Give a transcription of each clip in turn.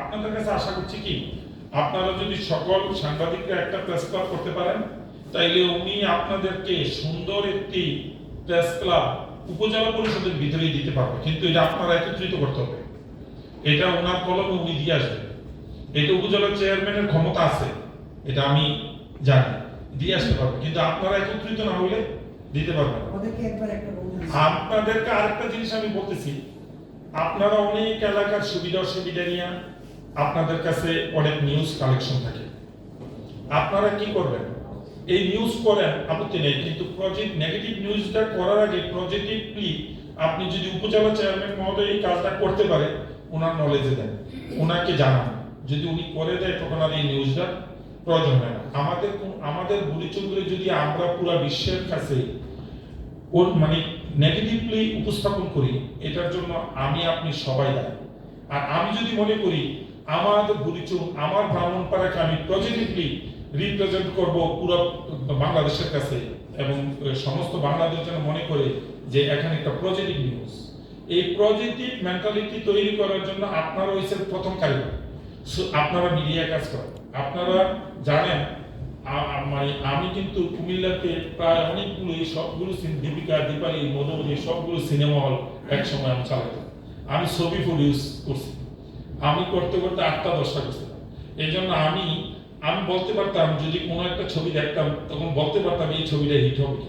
আপনাদের কাছে আশা করছি কি আপনারা যদি সকল সাংবাদিকরা একটা প্রেস ক্লাব করতে পারেন তাইলে উনি আপনাদেরকে সুন্দর একটি প্রেস ক্লাব উপজেলা পরিষদের ভিতরেই দিতে পারবে। কিন্তু এটা আপনারা একত্রিত করতে হবে। এটা ওনার কলমে উনি দিয়ে আসবেন। এটা উপজেলা চেয়ারম্যানের ক্ষমতা আছে এটা আমি জানি। দিয়ে আসতে পারব। কিন্তু আপনারা একত্রিত না হলে দিতে পারবেন আপনাদেরকে আরেকটা জিনিস আমি বলতেছি। আপনারা অনেক এলাকার সুবিধা অসুবিধা নিয়ে আপনাদের কাছে অনেক নিউজ কালেকশন থাকে। আপনারা কি করবেন? এই নিউজ করেন, আপত্তি নেই, কিন্তু প্রজেক্ট নেগেটিভ নিউজটা করার আগে পজিটিভলি আপনি যদি উপজেলা চেয়ারম্যান মহোদয় এই কাজটা করতে পারে ওনার নলেজে দেন। ওনাকে জানান। যদি উনি করে দেয়, তখন আর এই নিউজটা প্রয়োজন হয় না। আমাদের আমাদের বুড়িচুগুলি যদি আমরা পুরো বিশ্বের কাছে ওর মানে নেগেটিভলি উপস্থাপন করি, এটার জন্য আমি, আপনি সবাই দায়ী। আর আমি যদি মনে করি আমাদের পরিচয় আমার ব্রাহ্মণপাড়াকে আমি পজিটিভলি রিপ্রেজেন্ট করব পুরো বাংলাদেশের কাছে এবং সমস্ত বাংলাদেশ যেন মনে করে যে এখানে একটা পজিটিভ নিউজ এই পজিটিভ মেন্টালিটি তৈরি করার জন্য আপনারা হয়েছেন প্রথম কারিগর। আপনারা মিডিয়া কাজ করেন। আপনারা জানেন মানে আমি কিন্তু কুমিল্লাতে প্রায় অনেকগুলো সবগুলো দীপিকা, দীপালি মধুমণি সবগুলো সিনেমা হল একসময় আমি চালাতাম। আমি ছবি প্রডিউস করছি। আমি করতে করতে আটটা দশটা এই জন্য আমি আমি বলতে পারতাম, যদি কোনো একটা ছবি দেখতাম, তখন বলতে পারতাম এই ছবিটা হিট হবে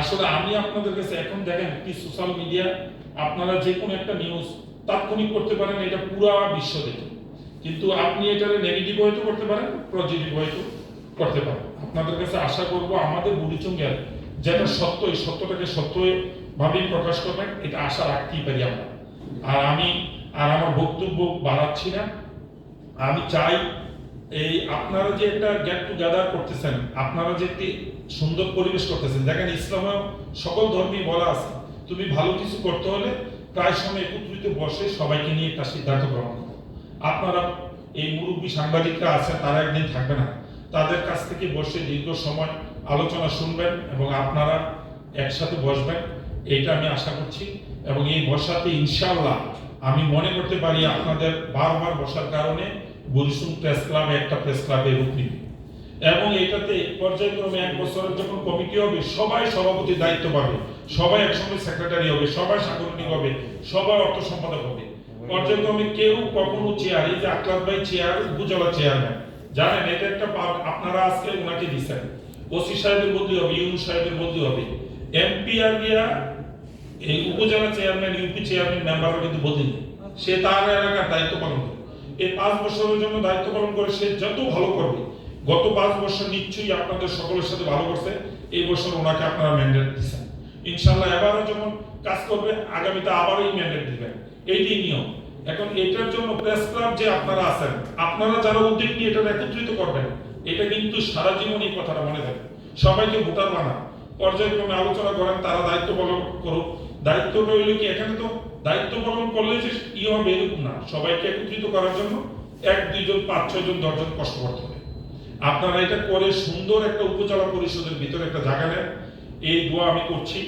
আসলে আমি আপনাদের কাছে এখন দেখেন কি সোশ্যাল মিডিয়া আপনারা যে কোনো একটা নিউজ তাৎক্ষণিক করতে পারেন, এটা পুরা বিশ্ব দেখে। কিন্তু আপনি এটারে নেগেটিভ হয়তো করতে পারেন পজিটিভ হয়তো করতে পারেন। আপনাদের কাছে আশা করব আমাদের বুড়িচুঙ্গের যেটা সত্য, এই সত্যটাকে সত্য ভাবেই প্রকাশ করবেন এটা আশা রাখতেই পারি আমরা। আর আমি আর আমার বক্তব্য বাড়াচ্ছি না। আমি চাই এই আপনারা যে একটা গেট টুগেদার করতেছেন, আপনারা যে একটি সুন্দর পরিবেশ করতেছেন। দেখেন ইসলামে সকল ধর্মই বলা আছে, তুমি ভালো কিছু করতে হলে প্রায় সময় একত্রিত বসে সবাইকে নিয়ে একটা সিদ্ধান্ত গ্রহণ করো। আপনারা এই মুরব্বী সাংবাদিকরা আছে তারা একদিন থাকবে না। তাদের কাছ থেকে বসে দীর্ঘ সময় আলোচনা শুনবেন এবং আপনারা একসাথে বসবেন। এইটা আমি আশা করছি। এবং এই বসাতে ইনশাআল্লাহ আমি মনে করতে পারি আপনাদের বারবার বসার কারণে বরিশুম প্রেস ক্লাবে একটা প্রেস ক্লাবে রূপ নিবে। এবং এটাতে পর্যায়ক্রমে এক বছরের যখন কমিটি হবে, সবাই সভাপতির দায়িত্ব পাবে। সবাই একসঙ্গে সেক্রেটারি হবে, সবাই সাংগঠনিক হবে, সবাই অর্থ সম্পাদক হবে। পর্যায়ক্রমে কেউ কখনো চেয়ার এই যে আকলাদ ভাই চেয়ার উপজেলা চেয়ারম্যান জানেন, এটা একটা আপনারা আজকে ওনাকে দিচ্ছেন ওসি সাহেবের বদলি হবে ইউনু সাহেবের বদলি হবে। এমপি আর গিয়া এই উপজেলা চেয়ারম্যান ইউপি চেয়ারম্যান মেম্বারও কিন্তু বদলি সে তার এলাকার দায়িত্ব পালন করে। এই পাঁচ বছরের জন্য দায়িত্ব পালন করে সে যত ভালো করবে গত পাঁচ বছর নিশ্চয়ই আপনাদের সকলের সাথে ভালো করছে। এই বছর ওনাকে আপনারা ম্যান্ডেট দিচ্ছেন। ইনশাল্লাহ এবারও যখন কাজ করবে আগামীতে আবারও এই ম্যান্ডেট দিবেন। এইটি নিয়ম। এখন এটার জন্য প্রেস ক্লাব যে আপনারা আছেন আপনারা যারা উদ্যোগ নিয়ে এটা একত্রিত করবেন এটা কিন্তু সারা জীবন এই কথাটা মনে থাকে। সবাইকে ভোটার বানান। পর্যায়ক্রমে আলোচনা করেন, তারা দায়িত্ব পালন করুক। দায়িত্ব রইল কি এখানে তো? দায়িত্ব পালন করলে যে ই হবে এরকম না। সবাইকে একত্রিত করার জন্য এক, দুইজন, পাঁচ, ছয়জন, দশজন কষ্ট করতে হবে। আপনারা এটা করে সুন্দর একটা উপজেলা পরিষদের ভিতরে একটা জায়গা নেন। এই দোয়া আমি করছি।